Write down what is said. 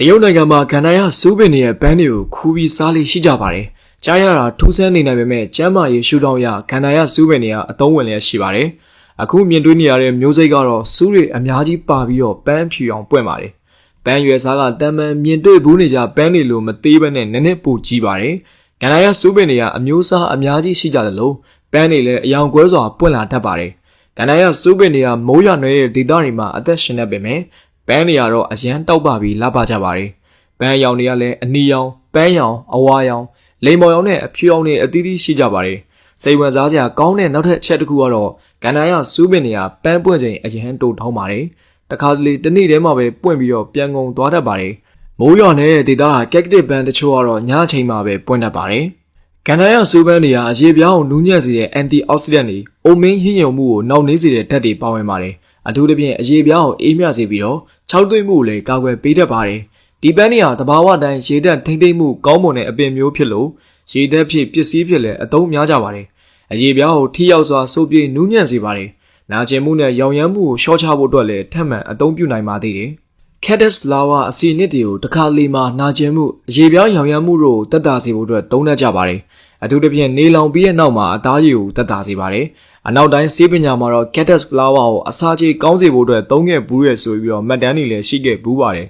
တရုတ်နိုင်ငံမှာကန္နာရစူးပင်တွေရဲ့ပန်းတွေကိုခူးပြီးစားလေးရှိကြပါတယ်။ကြားရတာထူးဆန်းနေနိုင်ပေမဲ့ကျမ်းမာရေးရှုထောင့်အရကန္နာရစူးပင်တွေကအသုံးဝင်လျက်ရှိပါတယ်။အခုမြင်တွေ့နေရတဲ့မျိုးစိတ်ကတော့စူးတွေအများကြီးပါပြီးတော့ပန်းဖြူအောင်ပွင့်ပါတယ်။ပန်းရွယ်စားကတမ်းမှန်မြင်တွေ့ဘူးနေကြပန်းတွေလိုမသေးဘဲနဲ့နည်းနည်းပိုကြီးပါတယ်။ကန္နာရစူးပင်တွေကအမျိုးအစားအများကြီးရှိကြတယ်လို့ပန်းတွေလည်းအယောင်ကွဲစွာပွင့်လာတတ်ပါတယ်။ကန္နာရစူးပင်တွေကမိုးရွာနယ်တဲ့ဒေသတွေမှာအသက်ရှင်နေပေမဲ့ ပန်းတွေကတော့အရန်တောက်ပပြီးလှပကြပါတယ်။ပန်းရောင်တွေကလည်းအနီရောင်ပန်းရောင်အဝါရောင်လိမ်မော်ရောင်နဲ့အဖြူရောင်တွေအသီးသီးရှိကြပါတယ်။စိတ်ဝင်စားစရာကောင်းတဲ့နောက်ထပ်အချက်တစ်ခုကတော့ကန္နာရစူးပင်တွေကပန်းပွင့်ချိန်အရန်တိုထောင်းပါတယ်။တခါတလေတစ်နေ့တည်းမှာပဲပွင့်ပြီးတော့ပြန်ကုန်သွားတတ်ပါတယ်။မိုးရွာနေတဲ့ဒေသကကက်ကတစ်ပန်းတချို့ကတော့ညအချိန်မှာပဲပွင့်တတ်ပါတယ်။ကန္နာရစူပန်းတွေဟာအရေပြားကိုနူးညံ့စေတဲ့ antioxidant တွေအိုမင်းဟင်းယုံမှုကိုနှောင့်နှေးစေတဲ့ဓာတ်တွေပါဝင်ပါတယ်။ အထူးသဖြင့်အရေပြားကိုအေးမြစေပြီးတော့ခြောက်သွေ့မှုကိုလည်းကာကွယ်ပေးတတ်ပါတယ်။ဒီပန်းတွေဟာတဘာဝတိုင်းရေဓာတ်ထိမ့်သိမ့်မှုကောင်းမွန်တဲ့အပင်မျိုးဖြစ်လို့ရေဓာတ်ဖြစ်ပစ္စည်းဖြစ်လည်းအသုံးများကြပါတယ်။အရေပြားကိုထိရောက်စွာစိုးပြေးနူးညံ့စေပါတယ်။နာကျင်မှုနဲ့ရောင်ရမ်းမှုကိုရှော့ချဖို့အတွက်လည်းထပ်မံအသုံးပြုနိုင်ပါသေးတယ်။ Cactus flower အစီအနှစ်တွေကိုတစ်ခါလေမှာနာကျင်မှုအရေပြားရောင်ရမ်းမှုတို့ကိုတက်တာစေဖို့အတွက်သုံးတတ်ကြပါတယ်။ အထူးသဖြင့်နေလောင်ပြီးတဲ့နောက်မှာအသားရည်ကိုတက်တာစေပါတယ်။အနောက်တိုင်းဆေးပညာမှာတော့ Cactus flower ကိုအစာချေကောင်းစေဖို့အတွက်သုံးခဲ့ဘူးရဲဆိုပြီးတော့မှတ်တမ်းတွေလည်းရှိခဲ့ဘူးပါတယ်